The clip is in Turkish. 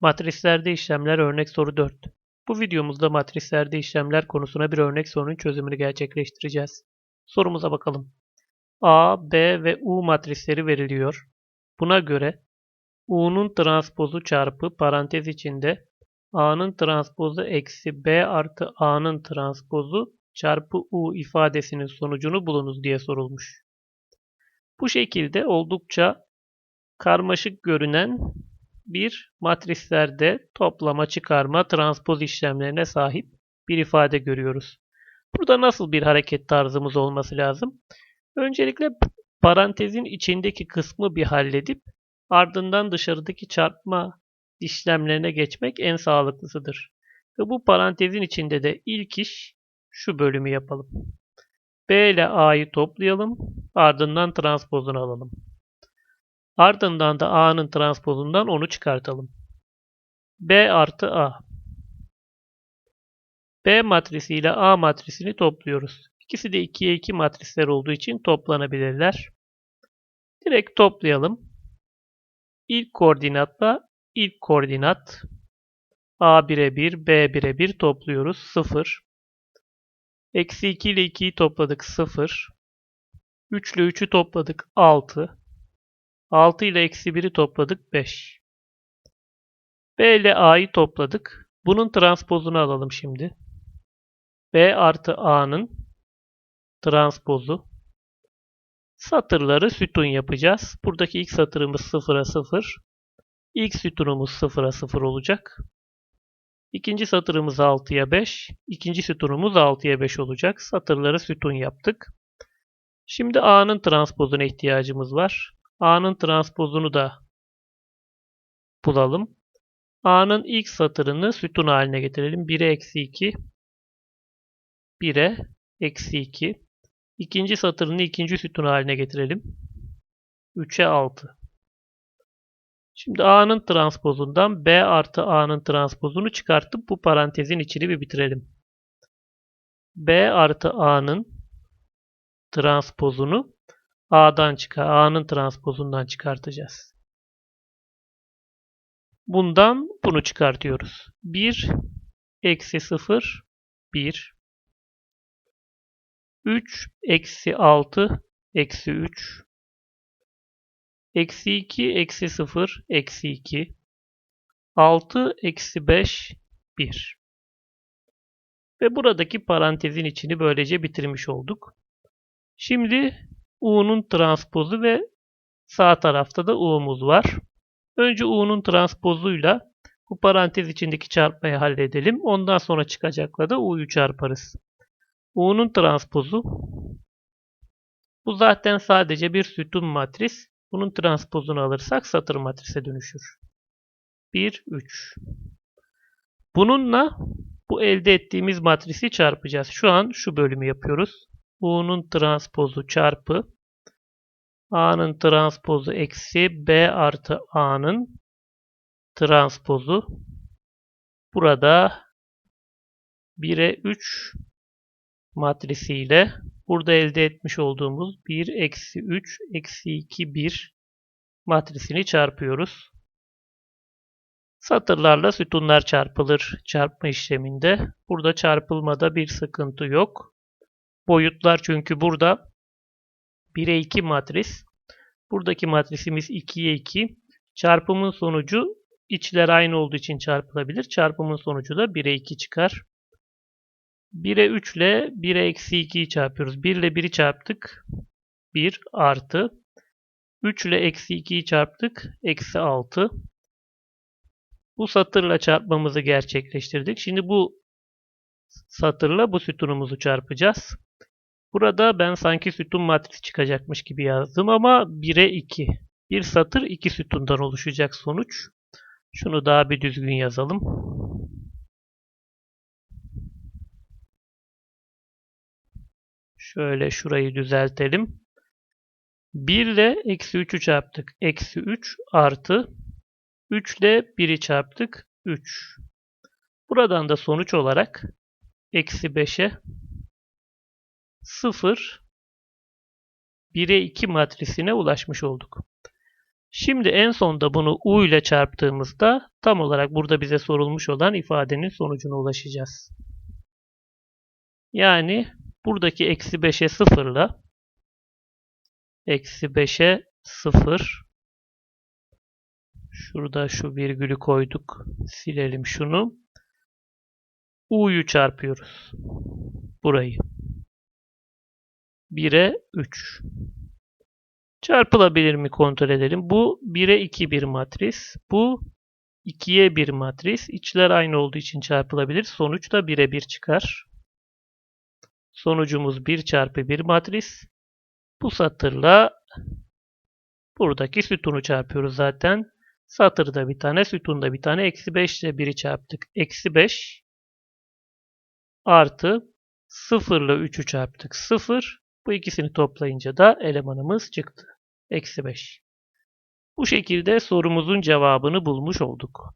Matrislerde işlemler örnek soru 4. Bu videomuzda matrislerde işlemler konusuna bir örnek sorunun çözümünü gerçekleştireceğiz. Sorumuza bakalım. A, B ve U matrisleri veriliyor. Buna göre U'nun transpozu çarpı parantez içinde A'nın transpozu eksi B artı A'nın transpozu çarpı U ifadesinin sonucunu bulunuz diye sorulmuş. Bu şekilde oldukça karmaşık görünen bir matrislerde toplama, çıkarma, transpoz işlemlerine sahip bir ifade görüyoruz. Burada nasıl bir hareket tarzımız olması lazım? Öncelikle parantezin içindeki kısmı bir halledip ardından dışarıdaki çarpma işlemlerine geçmek en sağlıklısıdır. Ve bu parantezin içinde de ilk iş şu bölümü yapalım. B ile A'yı toplayalım. Ardından transpozunu alalım. Ardından da A'nın transpozundan onu çıkartalım. B artı A. B matrisi ile A matrisini topluyoruz. İkisi de 2'ye 2 matrisler olduğu için toplanabilirler. Direkt toplayalım. İlk koordinatla ilk koordinat A 1'e 1, B 1'e 1 topluyoruz. 0. Eksi 2 ile 2'yi topladık. 0. 3 ile 3'ü topladık. 6. 6 ile eksi 1'i topladık 5. B ile A'yı topladık. Bunun transpozunu alalım şimdi. B artı A'nın transpozu. Satırları sütun yapacağız. Buradaki ilk satırımız 0'a 0. İlk sütunumuz 0'a 0 olacak. İkinci satırımız 6'ya 5. İkinci sütunumuz 6'ya 5 olacak. Satırları sütun yaptık. Şimdi A'nın transpozuna ihtiyacımız var. A'nın transpozunu da bulalım. A'nın ilk satırını sütun haline getirelim. 1'e eksi 2. 1'e eksi 2. İkinci satırını ikinci sütun haline getirelim. 3'e 6. Şimdi A'nın transpozundan B artı A'nın transpozunu çıkartıp bu parantezin içini bir bitirelim. B artı A'nın transpozunu A'dan çıkar, A'nın transpozundan çıkartacağız. Bundan bunu çıkartıyoruz. 1 eksi 0 1 3 eksi 6 eksi 3 eksi 2 eksi 0 eksi 2 6 eksi 5 1 ve buradaki parantezin içini böylece bitirmiş olduk. Şimdi U'nun transpozu ve sağ tarafta da U'muz var. Önce U'nun transpozuyla bu parantez içindeki çarpmayı halledelim. Ondan sonra çıkacakla da U'yu çarparız. U'nun transpozu bu zaten sadece bir sütun matris. Bunun transpozunu alırsak satır matrise dönüşür. 1, 3. Bununla bu elde ettiğimiz matrisi çarpacağız. Şu an şu bölümü yapıyoruz. U'nun transpozu çarpı A'nın transpozu eksi B artı A'nın transpozu. Burada 1'e 3 matrisiyle burada elde etmiş olduğumuz 1 eksi 3 eksi 2 1 matrisini çarpıyoruz. Satırlarla sütunlar çarpılır çarpma işleminde. Burada çarpılmada bir sıkıntı yok. Boyutlar çünkü burada 1'e 2 matris. Buradaki matrisimiz 2'ye 2. Çarpımın sonucu içler aynı olduğu için çarpılabilir. Çarpımın sonucu da 1'e 2 çıkar. 1'e 3 ile 1'e eksi 2'yi çarpıyoruz. 1 ile 1'i çarptık. 1 artı. 3 ile eksi 2'yi çarptık. Eksi 6. Bu satırla çarpmamızı gerçekleştirdik. Şimdi bu satırla bu sütunumuzu çarpacağız. Burada ben sanki sütun matrisi çıkacakmış gibi yazdım ama 1'e 2. Bir satır iki sütundan oluşacak sonuç. Şunu daha bir düzgün yazalım. Şöyle şurayı düzeltelim. 1 ile eksi 3'ü çarptık. Eksi 3 artı 3 ile 1'i çarptık. 3. Buradan da sonuç olarak eksi 5'e 0 1'e 2 matrisine ulaşmış olduk. Şimdi en sonda bunu u ile çarptığımızda tam olarak burada bize sorulmuş olan ifadenin sonucuna ulaşacağız. Yani buradaki eksi 5'e 0 ile eksi 5'e 0 şurada şu virgülü koyduk. Silelim şunu. u'yu çarpıyoruz. Burayı. 1'e 3. Çarpılabilir mi kontrol edelim. Bu 1'e 2 bir matris. Bu 2'ye 1 matris. İçler aynı olduğu için çarpılabilir. Sonuç da 1'e 1 çıkar. Sonucumuz 1 çarpı 1 matris. Bu satırla buradaki sütunu çarpıyoruz zaten. Satırda bir tane, sütunda bir tane. Eksi 5 ile 1'i çarptık. Eksi 5 artı 0 ile 3'ü çarptık. 0. Bu ikisini toplayınca da elemanımız çıktı. Eksi 5. Bu şekilde sorumuzun cevabını bulmuş olduk.